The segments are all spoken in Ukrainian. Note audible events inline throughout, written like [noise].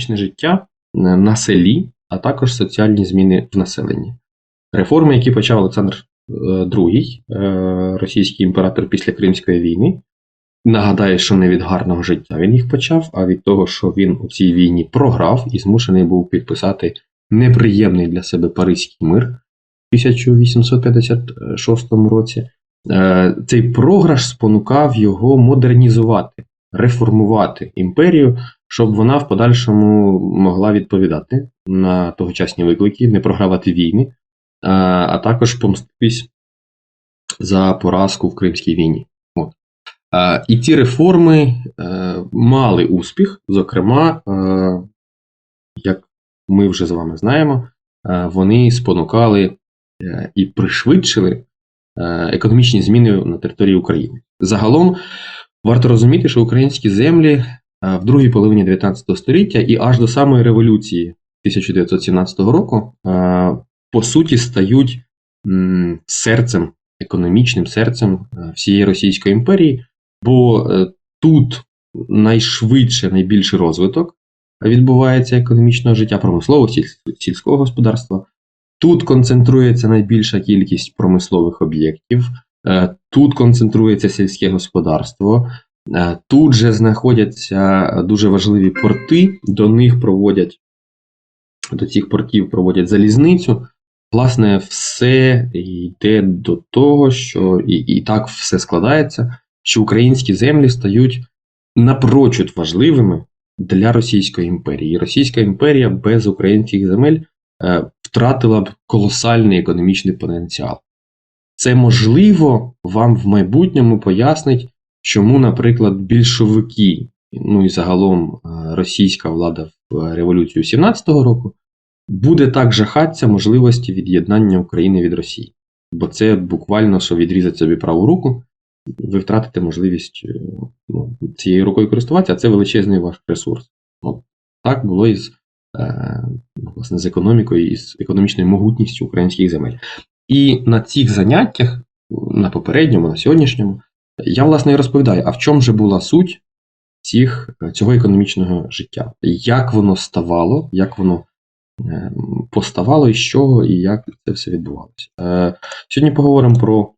економічне життя на селі, а також соціальні зміни в населенні. Реформи, які почав Олександр II, російський імператор після Кримської війни. Нагадаю, що не від гарного життя він їх почав, а від того, що він у цій війні програв і змушений був підписати неприємний для себе Паризький мир в 1856 році. Е, Цей програш спонукав його модернізувати, реформувати імперію, щоб вона в подальшому могла відповідати на тогочасні виклики, не програвати війни, е, а також помститись за поразку в Кримській війні. От. Е, І ці реформи мали успіх, зокрема, як ми вже з вами знаємо, вони спонукали і пришвидшили економічні зміни на території України. Загалом варто розуміти, що українські землі в другій половині 19 століття і аж до самої революції 1917 року по суті стають серцем, економічним серцем всієї Російської імперії, бо е, тут найшвидше найбільший розвиток відбувається економічного життя промисловості, сільського господарства. Тут концентрується найбільша кількість промислових об'єктів, е, тут концентрується сільське господарство, е, тут же знаходяться дуже важливі порти, до них проводять, до цих портів проводять залізницю. Власне, все йде до того, що і, і так все складається, що українські землі стають напрочуд важливими для Російської імперії. Російська імперія без українських земель е, втратила б колосальний економічний потенціал. Це можливо вам в майбутньому пояснить, чому, наприклад, більшовики, ну і загалом е, російська влада в революцію 17-го року, буде так жахатися можливості від'єднання України від Росії. Бо це буквально що відрізати собі праву руку, ви втратите можливість е, ну, цією рукою користуватися, а це величезний ваш ресурс. От Так було і е, власне, з економікою і з економічною могутністю українських земель. І на цих заняттях, на попередньому, на сьогоднішньому, я, власне, і розповідаю, а в чому же була суть цих, цього економічного життя? Як воно ставало, як воно е, поставало, і чого, і як це все відбувалося. Е, сьогодні поговоримо про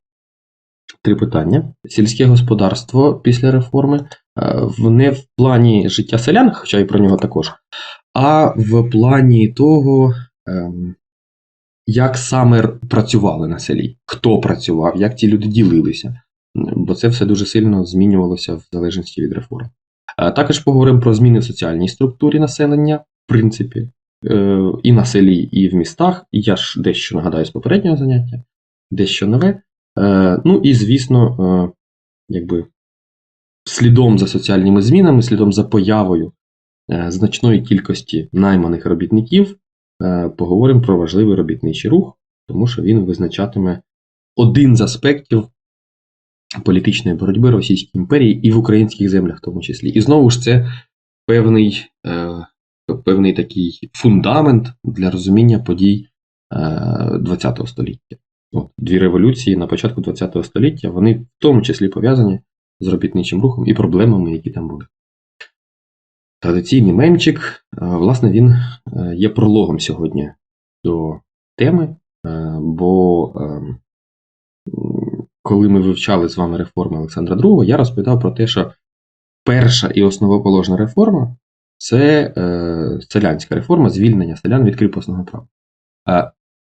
три питання: сільське господарство після реформи, е, не в плані життя селян, хоча і про нього також, а в плані того, ем, як саме працювали на селі, хто працював, як ті люди ділилися. Бо це все дуже сильно змінювалося в залежності від реформ. Також поговоримо про зміни в соціальній структурі населення, в принципі, е, і на селі, і в містах. Я ж дещо нагадаю з попереднього заняття, дещо нове. Е, ну і, звісно, е, якби слідом за соціальними змінами, слідом за появою значної кількості найманих робітників, поговоримо про важливий робітничий рух, тому що він визначатиме один з аспектів політичної боротьби Російської імперії і в українських землях, в тому числі. І знову ж це певний певний такий фундамент для розуміння подій ХХ століття. От, Дві революції на початку ХХ століття, вони в тому числі пов'язані з робітничим рухом і проблемами, які там були. Традиційний мемчик, е, власне, він е, є прологом сьогодні до теми, е, бо коли ми вивчали з вами реформи Олександра II, я розповідав про те, що перша і основоположна реформа це селянська реформа, звільнення селян від кріпосного права.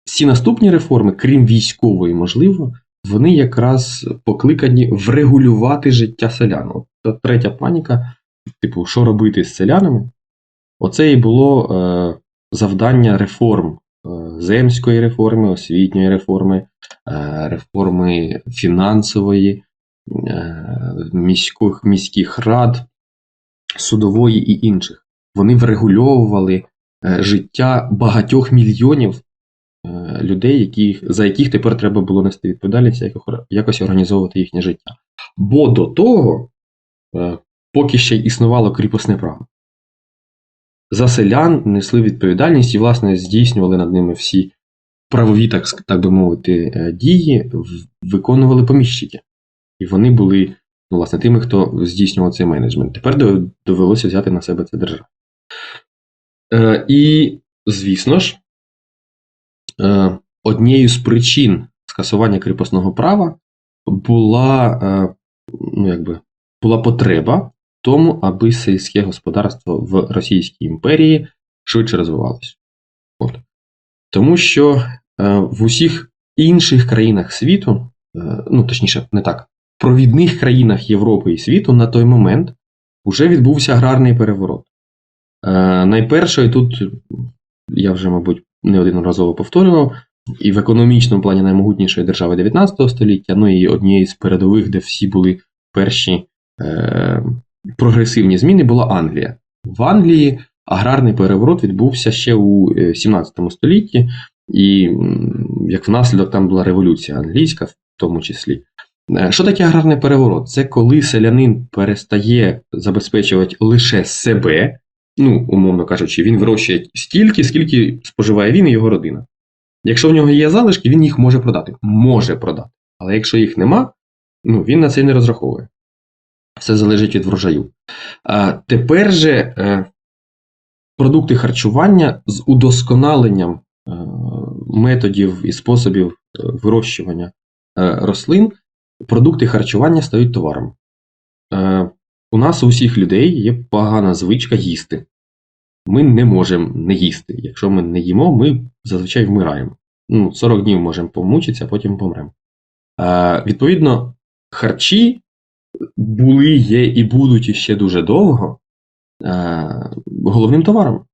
Всі наступні реформи, крім військової, можливо, вони якраз покликані врегулювати життя селян. От третя паніка, типу, що робити з селянами? Оце і було е, завдання реформ е, земської реформи, освітньої реформи, е, реформи фінансової, е, міських, міських рад, судової і інших. Вони врегульовували е, життя багатьох мільйонів Е, людей, які, за яких тепер треба було нести відповідальність, якось організовувати їхнє життя. Бо до того, е, поки ще існувало кріпосне право, за селян несли відповідальність і, власне, здійснювали над ними всі правові, так так би мовити, е, дії, виконували поміщики. І вони були, ну, власне, тими, хто здійснював цей менеджмент. Тепер довелося взяти на себе це держава. Е, і, звісно ж, е, однією з причин скасування кріпосного права була, е, ну, якби, була потреба тому, аби сільське господарство в Російській імперії швидше розвивалося. От. Тому що е, в усіх інших країнах світу, е, ну точніше, не так, в провідних країнах Європи і світу на той момент вже відбувся аграрний переворот. Е, найперше, і тут я вже, мабуть, неодноразово повторював, і в економічному плані наймогутнішої держави 19 століття, ну і однієї з передових, де всі були перші е, прогресивні зміни, була Англія. В Англії аграрний переворот відбувся ще у е, 17 столітті, і як внаслідок там була революція англійська, в тому числі. Е, Що таке аграрний переворот? Це коли селянин перестає забезпечувати лише себе, ну, умовно кажучи, він вирощує стільки, скільки споживає він і його родина. Якщо в нього є залишки, він їх може продати. Може продати. Але якщо їх нема, ну, він на це не розраховує. Все залежить від врожаю. Тепер же е, продукти харчування з удосконаленням е, методів і способів е, вирощування рослин, продукти харчування стають товаром. У нас у всіх людей є погана звичка їсти. Ми не можемо не їсти. Якщо ми не їмо, ми зазвичай вмираємо. Ну, 40 днів можемо помучитися, а потім помремо. Відповідно, харчі були, є і будуть іще дуже довго е, головним товаром.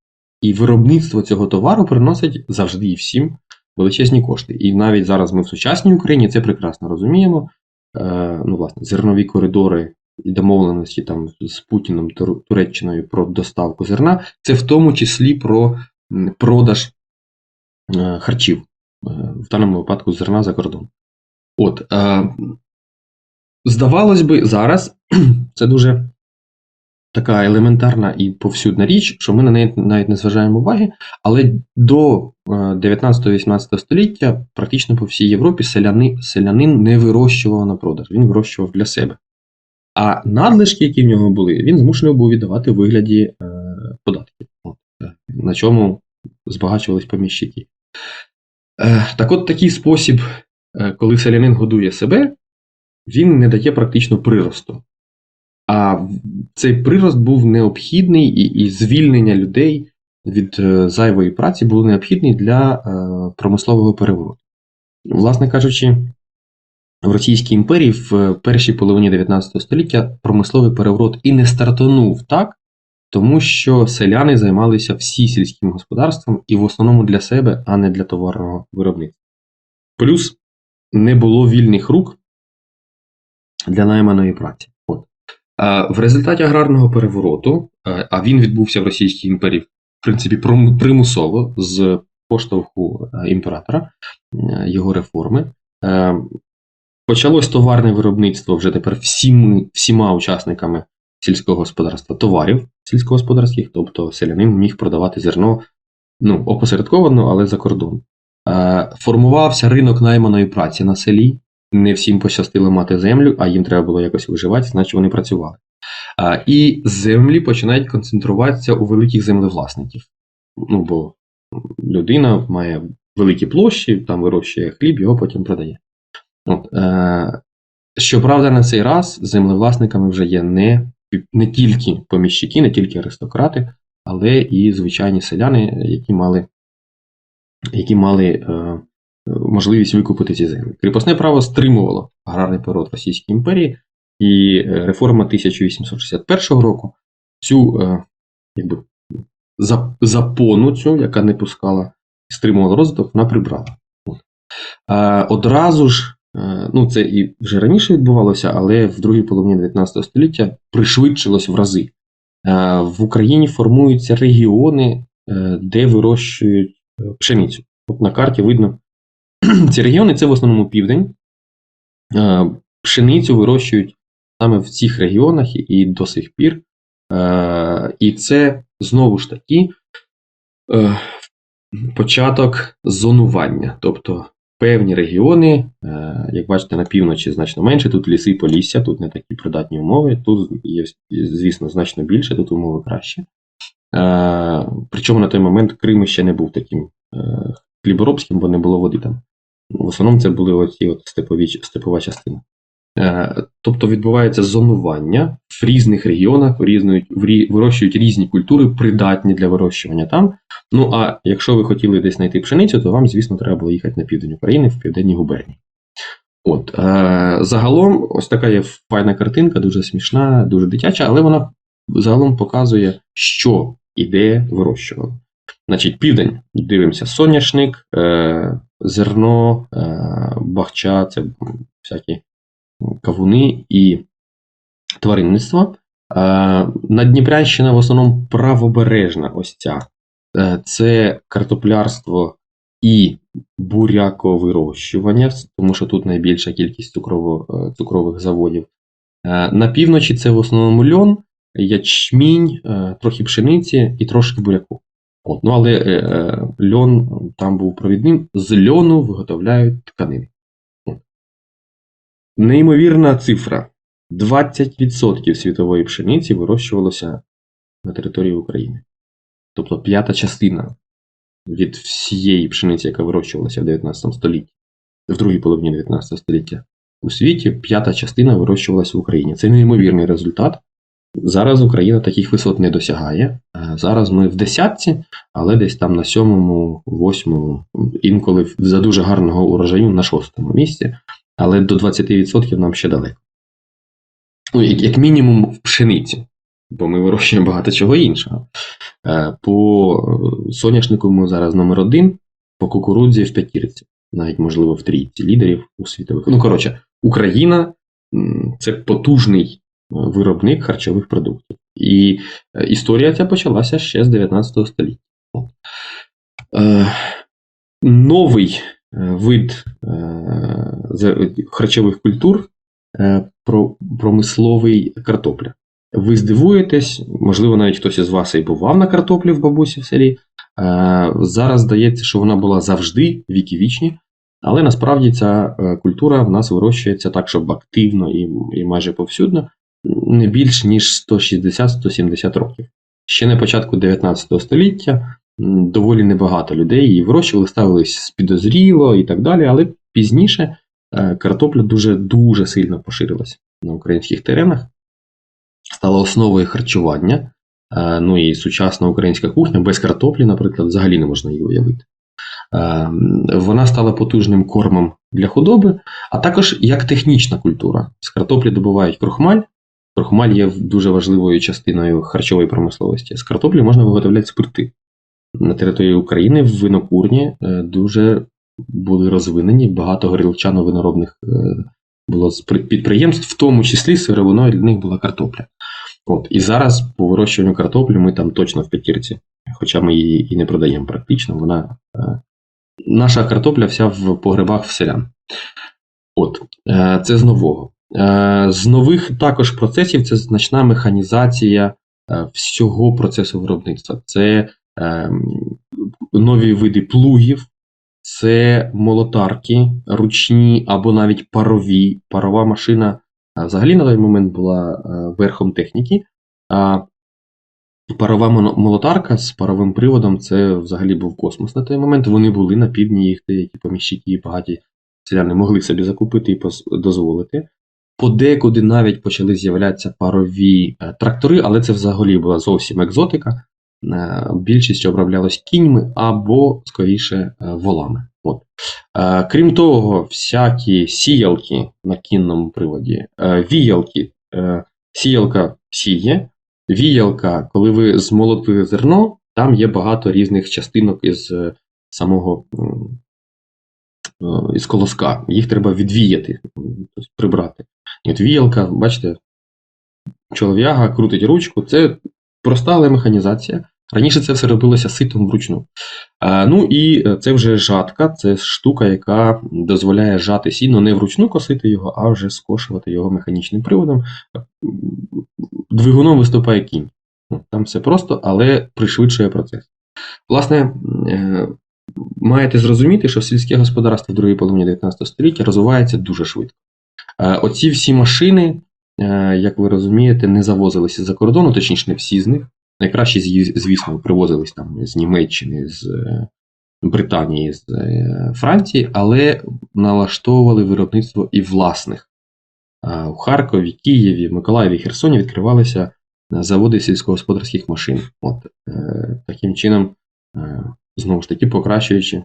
І виробництво цього товару приносить завжди і всім величезні кошти. І навіть зараз ми в сучасній Україні це прекрасно розуміємо. Е, ну, власне, зернові коридори і домовленості там з Путіном Туреччиною про доставку зерна, це в тому числі про продаж е, харчів, е, в даному випадку зерна за кордон. От, е, здавалось би, зараз [clears throat] це дуже така елементарна і повсюдна річ, що ми на неї навіть не зважаємо уваги, але до е, 19-18 століття практично по всій Європі селяни, селянин не вирощував на продаж, він вирощував для себе. А надлишки, які в нього були, він змушений був віддавати у вигляді е, податків, е, на чому збагачувались поміщики. Е, так от такий спосіб, е, коли селянин годує себе, він не дає практично приросту. А цей прирост був необхідний, і, і звільнення людей від е, зайвої праці було необхідний для е, промислового перевороту. Власне кажучи, в Російській імперії в першій половині 19 століття промисловий переворот і не стартанув так, тому що селяни займалися всі сільським господарством і в основному для себе, а не для товарного виробництва. Плюс не було вільних рук для найманої праці. От. В результаті аграрного перевороту, а він відбувся в Російській імперії, в принципі, примусово з поштовху е, імператора, е, його реформи. е, Почалось товарне виробництво вже тепер всіми, всіма учасниками сільського господарства товарів сільськогосподарських, тобто селянин міг продавати зерно ну, опосередковано, але за кордон. Формувався ринок найманої праці на селі. Не всім пощастило мати землю, а їм треба було якось виживати, значить вони працювали. Е, І землі починають концентруватися у великих землевласників. Ну, бо людина має великі площі, там вирощує хліб, його потім продає. От, е, щоправда, на цей раз землевласниками вже є не, не тільки поміщики, не тільки аристократи, але і звичайні селяни, які мали, які мали е, можливість викупити ці землі. Кріпосне право стримувало аграрний період Російської імперії, і е, реформа 1861 року цю е, якби, запону, цю, яка не пускала і стримувала розвиток, вона прибрала. Одразу ж Е, Ну, це і вже раніше відбувалося, але в другій половині 19 століття пришвидшилось в рази. В Україні формуються регіони, де вирощують пшеницю. От на карті видно, [clears throat] ці регіони це в основному південь. Е, Пшеницю вирощують саме в цих регіонах і до сих пір. Е, І це знову ж таки е, початок зонування. Тобто певні регіони, як бачите, на півночі значно менше, тут ліси полісся, тут не такі придатні умови, тут є, звісно, значно більше, тут умови краще. Причому на той момент Крим ще не був таким хліборобським, бо не було води там. В основному це були оці от степові, степова частина. Е, Тобто відбувається зонування в різних регіонах, вирощують різні культури, придатні для вирощування там. Ну а якщо ви хотіли десь знайти пшеницю, то вам, звісно, треба було їхати на південь України, в південній губернії. От, е, загалом, ось така є файна картинка, дуже смішна, дуже дитяча, але вона загалом показує, що і де вирощували. Значить, південь дивимося: соняшник, е, зерно, е, бахча, це всякі кавуни і тваринництво. Е, Надніпрянщина в основному правобережна ось ця. Е, Це картоплярство і буряковирощування, тому що тут найбільша кількість цукрово, цукрових заводів. На півночі це в основному льон, ячмінь, трохи пшениці і трошки буряку. От, ну, але е, е, льон там був провідним. З льону виготовляють тканини. От. Неймовірна цифра: 20% світової пшениці вирощувалося на території України. Тобто п'ята частина від всієї пшениці, яка вирощувалася в 19 столітті, в другій половині 19 століття у світі, п'ята частина вирощувалася в Україні. Це неймовірний результат. Зараз Україна таких висот не досягає. Е, Зараз ми в десятці, але десь там на сьомому, восьмому, інколи за дуже гарного урожаю на шостому місці. Але до 20% нам ще далеко. Ну, як, мінімум в пшениці, бо ми вирощуємо багато чого іншого. Е, По е, соняшнику ми зараз номер один, по кукурудзі в п'ятірці, навіть можливо в трійці лідерів у світових. Ну, коротше, Україна це потужний виробник харчових продуктів. І е, історія ця почалася ще з 19 століття. Е, Новий е, вид харчових культур про- промисловий картопля. Ви здивуєтесь, можливо, навіть хтось із вас і бував на картоплі в бабусі в селі. Зараз здається, що вона була завжди віки вічні, але насправді ця культура в нас вирощується так, щоб активно і, і майже повсюдно, не більш ніж 160-170 років. Ще на початку 19 століття доволі небагато людей її вирощували, ставились підозріло і так далі, але пізніше е, картопля дуже дуже сильно поширилася на українських теренах, стала основою харчування. Е, Ну і сучасна українська кухня без картоплі, наприклад, взагалі не можна її уявити. Е, Вона стала потужним кормом для худоби, а також як технічна культура. З картоплі добувають крохмаль. Крохмаль є дуже важливою частиною харчової промисловості. З картоплі можна виготовляти спирти. На території України в винокурні е, дуже були розвинені багато горілчано-виноробних е, було підприємств, в тому числі сировиною для них була картопля. От, і зараз по вирощуванню картоплі ми там точно в п'ятірці, хоча ми її і не продаємо практично. Вона е, наша картопля вся в погребах в селян. От, це з нового. Е, з нових також процесів це значна механізація е, всього процесу виробництва. Це е, нові види плугів, це молотарки, ручні або навіть парові. Парова машина е, взагалі на той момент була верхом техніки. А парова молотарка з паровим приводом це взагалі був космос на той момент. Вони були на півдні, їх деякі поміщики і багаті селяни могли собі закупити і дозволити. Подекуди навіть почали з'являтися парові е, трактори, але це взагалі була зовсім екзотика. Е, Більшість оброблялось кіньми або, скоріше, е, волами. От. Крім того, всякі сіялки на кінному приводі, віялки, сіялка сіє, віялка, коли ви змолотили зерно, там є багато різних частинок із самого із колоска. Їх треба відвіяти, тобто прибрати. І от віялка, бачите, чолов'яга крутить ручку, це проста але механізація. Раніше це все робилося ситом вручну. А, ну і е, це вже жатка, це штука, яка дозволяє жати сіно не вручну косити його, а вже скошувати його механічним приводом. Двигуном виступає кінь. Там все просто, але пришвидшує процес. Власне, е, маєте зрозуміти, що сільське господарство в другій половині 19 століття розвивається дуже швидко. Е, Оці всі машини, е, як ви розумієте, не завозилися за кордону, точніше, не всі з них. Найкраще, звісно, привозились там з Німеччини, з е, Британії, з Франції, але налаштовували виробництво і власних. У Харкові, Києві, Миколаєві, Херсоні відкривалися заводи сільськогосподарських машин. От, таким чином, знову ж таки, покращуючи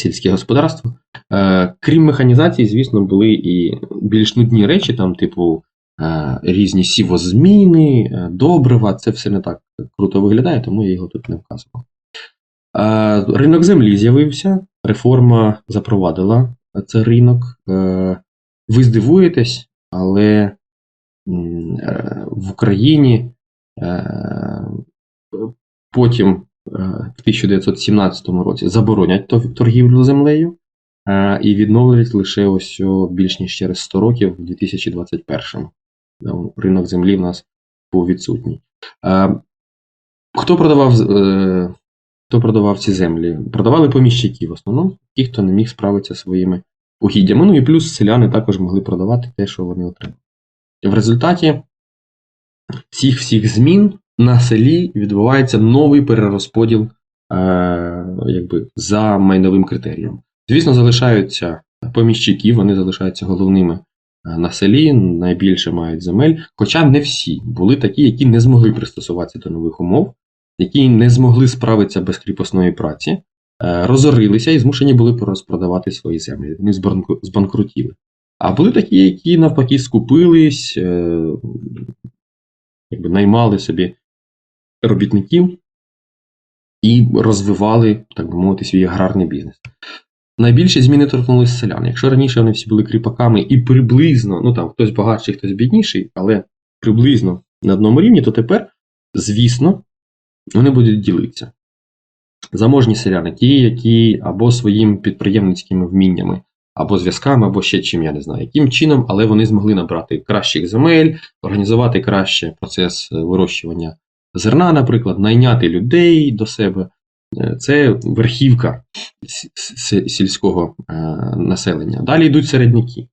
сільське господарство. Е, крім механізації, звісно, були і більш нудні речі, там, типу, е, різні сівозміни, е, добрива. Це все не так круто виглядає, тому я його тут не вказував. Е, ринок землі з'явився, реформа запровадила цей ринок. Е, ви здивуєтесь, але е, в Україні е, потім в 1917 році заборонять торгівлю землею е, і відновлять лише ось більш ніж через 100 років в 2021. Ну, Ринок землі в нас був відсутній. Е, Хто продавав, е, хто продавав ці землі? Продавали поміщики в основному, ті, хто не міг справитися своїми угіддями. Ну і плюс селяни також могли продавати те, що вони отримали. В результаті цих всіх змін на селі відбувається новий перерозподіл е, якби, за майновим критерієм. Звісно, залишаються поміщики, вони залишаються головними е, на селі, найбільше мають земель. Хоча не всі були такі, які не змогли пристосуватися до нових умов, які не змогли справитися без кріпосної праці, е, розорилися і змушені були розпродавати свої землі. Вони збанкрутіли. А були такі, які навпаки скупились, е, якби наймали собі робітників і розвивали, так би мовити, свій аграрний бізнес. Найбільші зміни торкнулися селян. Якщо раніше вони всі були кріпаками і приблизно, ну там хтось багатший, хтось бідніший, але приблизно на одному рівні, то тепер, звісно, вони будуть ділитися. Заможні селяни, ті, які або своїми підприємницькими вміннями, або зв'язками, або ще чим, я не знаю, яким чином, але вони змогли набрати кращих земель, організувати краще процес е, вирощування зерна, наприклад, найняти людей до себе. Е, Це верхівка сільського е, населення. Далі йдуть середняки.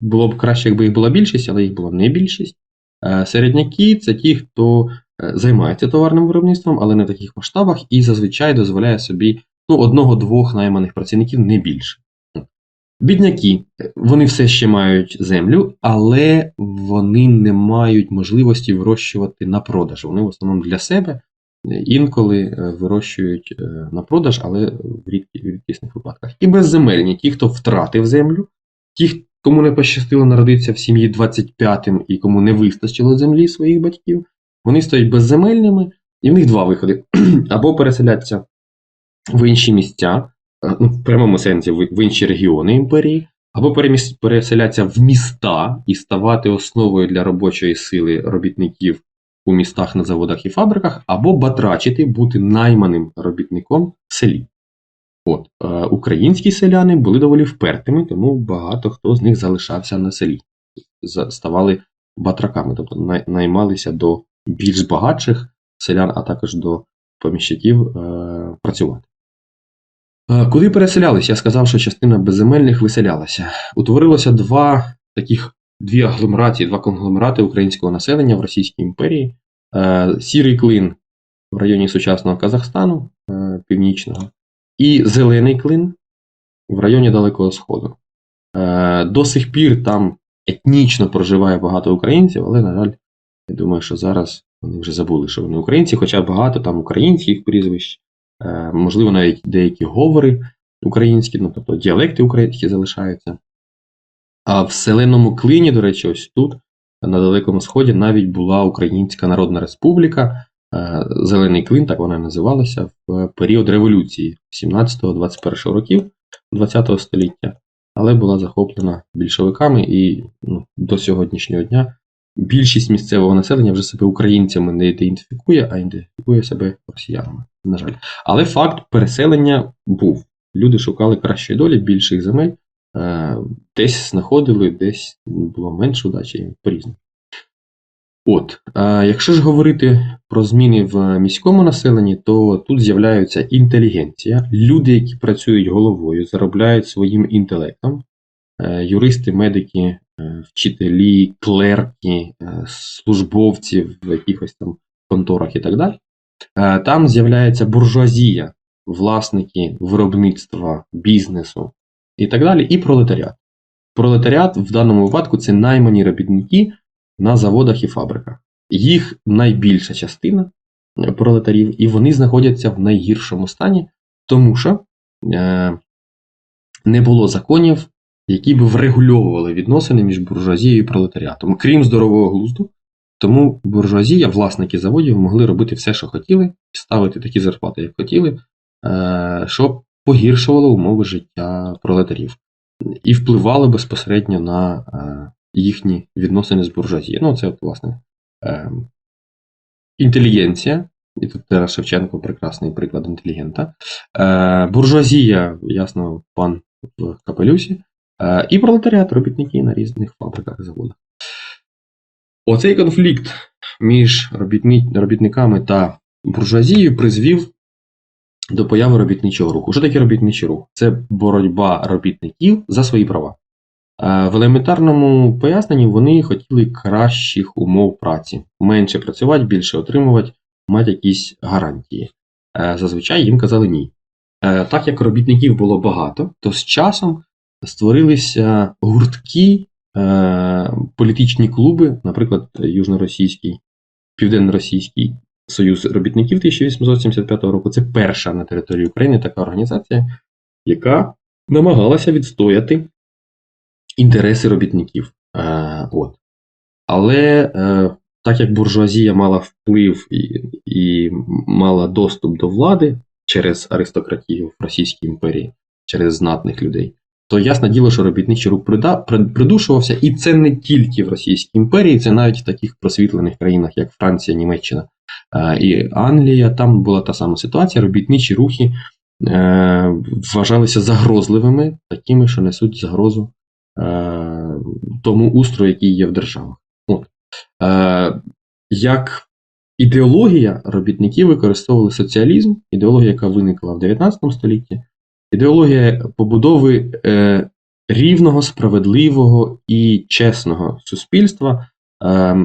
Було б краще, якби їх була більшість, але їх була не більшість. Е, Середняки це ті, хто займається товарним виробництвом, але не в таких масштабах, і зазвичай дозволяє собі ну, одного-двох найманих працівників не більше. Бідняки, вони все ще мають землю, але вони не мають можливості вирощувати на продаж. Вони в основному для себе е, інколи е, вирощують е, на продаж, але в рідкісних випадках. І безземельні, ті, хто втратив землю, ті, кому не пощастило народитися в сім'ї 25-м і кому не вистачило землі своїх батьків, вони стають безземельними, і в них два виходи: [clears throat] або переселяться в інші місця, ну, в прямому сенсі в інші регіони імперії, або переселяться в міста і ставати основою для робочої сили робітників у містах на заводах і фабриках, або батрачити, бути найманим робітником в селі. От, е, українські селяни були доволі впертими, тому багато хто з них залишався на селі, ставали батраками, тобто наймалися до більш багатших селян, а також до поміщиків е, працювати. Куди переселялись? Я сказав, що частина безземельних виселялася. Утворилося два таких дві агломерації, два конгломерати українського населення в Російській імперії. Е, Сірий клин в районі сучасного Казахстану е, північного, і зелений клин в районі Далекого Сходу. Е, До сих пір там етнічно проживає багато українців, але, на жаль, я думаю, що зараз вони вже забули, що вони українці, хоча багато там українських прізвищ, можливо, навіть деякі говори українські, ну тобто діалекти українські залишаються. А в Селеному клині, до речі, ось тут, на Далекому Сході, навіть була Українська Народна Республіка, е, Зелений клин, так вона називалася, в період революції 17-21 років ХХ століття, але була захоплена більшовиками і ну, до сьогоднішнього дня більшість місцевого населення вже себе українцями не ідентифікує, а ідентифікує себе росіянами, на жаль. Але факт переселення був. Люди шукали кращої долі, більших земель, е, десь знаходили, десь було менше удачі, по-різному. От, е, якщо ж говорити про зміни в міському населенні, то тут з'являється інтелігенція, люди, які працюють головою, заробляють своїм інтелектом, е, юристи, медики, вчителі, клерки, е, службовці в якихось там конторах і так далі. Е, Там з'являється буржуазія, власники виробництва, бізнесу і так далі, і пролетаріат. Пролетаріат в даному випадку це наймані робітники на заводах і фабриках. Їх найбільша частина е, пролетарів, і вони знаходяться в найгіршому стані, тому що е, не було законів, які б врегульовували відносини між буржуазією і пролетаріатом, крім здорового глузду. Тому буржуазія, власники заводів, могли робити все, що хотіли, ставити такі зарплати, як хотіли, е, що погіршувало умови життя пролетарів і впливало безпосередньо на е, їхні відносини з буржуазією. Ну, це, от, власне, е, інтелігенція, і тут Тарас Шевченко прекрасний приклад інтелігента. Буржуазія, ясно, пан в капелюсі, і пролетаріат, робітники на різних фабриках і заводах. Оцей конфлікт між робітниками та буржуазією призвів до появи робітничого руху. Що таке робітничий рух? Це боротьба робітників за свої права. Е, В елементарному поясненні вони хотіли кращих умов праці, менше працювати, більше отримувати, мати якісь гарантії. Е, Зазвичай їм казали ні. Е, Так як робітників було багато, то з часом створилися гуртки, е, політичні клуби, наприклад, Южноросійський, Південно-Російський Союз робітників 1875 року. Це перша на території України така організація, яка намагалася відстояти інтереси робітників. Е, от. Але е, так як буржуазія мала вплив і, і мала доступ до влади через аристократію в Російській імперії, через знатних людей, то ясне діло, що робітничий рух придушувався, і це не тільки в Російській імперії, це навіть в таких просвітлених країнах, як Франція, Німеччина е, і Англія. Там була та сама ситуація. Робітничі рухи е, вважалися загрозливими, такими, що несуть загрозу е, тому устрою, який є в державах. От. Як ідеологія робітників використовували соціалізм, ідеологія, яка виникла в 19 столітті, ідеологія побудови е, рівного, справедливого і чесного суспільства, е,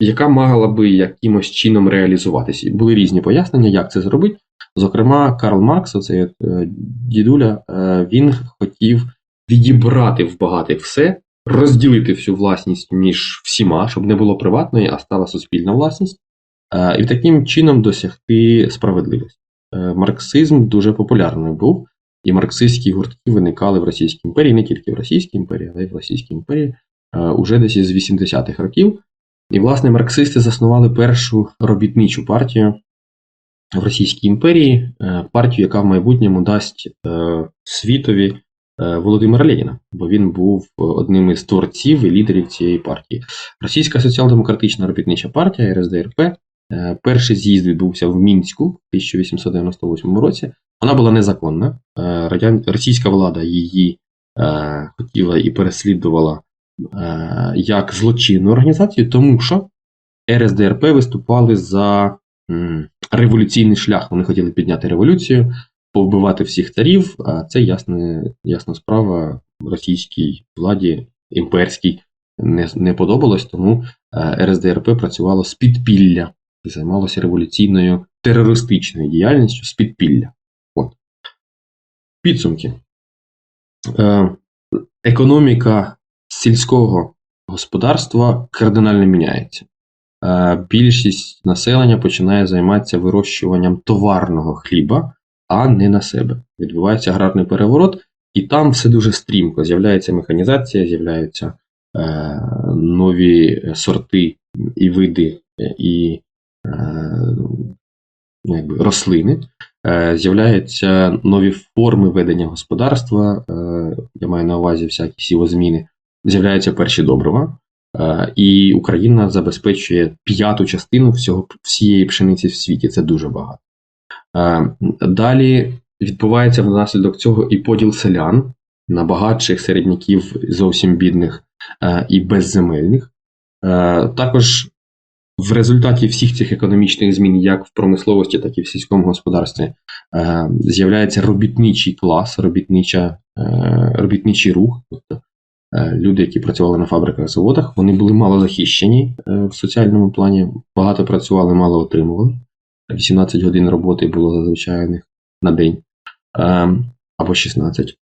яка мала би якимось чином реалізуватися. Були різні пояснення, як це зробити. Зокрема, Карл Маркс, оцей е, дідуля, е, він хотів відібрати в багатих все, розділити всю власність між всіма, щоб не було приватної, а стала суспільна власність, і таким чином досягти справедливості. Е, Марксизм дуже популярним був, і марксистські гуртки виникали в Російській імперії, не тільки в Російській імперії, але й в Російській імперії е, уже десь із 80-х років. І, власне, марксисти заснували першу робітничу партію в Російській імперії, е, партію, яка в майбутньому дасть світові Володимира Леніна, бо він був одним із творців і лідерів цієї партії. Російська соціал-демократична робітнича партія РСДРП. Е, Перший з'їзд відбувся в Мінську в 1898 році. Вона була незаконна. Е, Російська влада її е, хотіла і переслідувала як злочинну організацію, тому що РСДРП виступали за революційний шлях. Вони хотіли підняти революцію, повбивати всіх царів. А це ясна, ясна справа російській владі імперській не, не подобалось, тому РСДРП працювало з підпілля і займалося революційною терористичною діяльністю з підпілля. От. Підсумки. Е, економіка сільського господарства кардинально міняється. Е, Більшість населення починає займатися вирощуванням товарного хліба, а не на себе. Відбувається аграрний переворот, і там все дуже стрімко. З'являється механізація, з'являються е, нові сорти і види, е, і ну, якби, рослини. Е, З'являються нові форми ведення господарства. е, Я маю на увазі всякі сівозміни. З'являються перші добрива. Е, І Україна забезпечує п'яту частину всього всієї пшениці в світі. Це дуже багато. Е, Далі відбувається внаслідок цього і поділ селян на багатших середняків, зовсім бідних е, і безземельних. Е, Також в результаті всіх цих економічних змін, як в промисловості, так і в сільському господарстві, е, з'являється робітничий клас, робітнича, е, робітничий рух. Тобто Е, Люди, які працювали на фабриках заводах, вони були мало захищені в соціальному плані, багато працювали, мало отримували. 18 годин роботи було зазвичай у них на день або 16.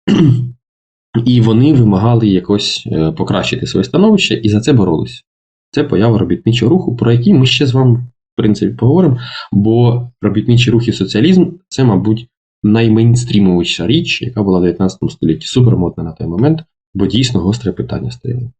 [clears throat] І вони вимагали якось покращити своє становище і за це боролись. Це поява робітничого руху, про який ми ще з вами, в принципі, поговоримо. Бо робітничий рух і соціалізм це, мабуть, наймейнстрімовіша річ, яка була в 19 столітті супермодна на той момент, бо дійсно гостре питання стояло.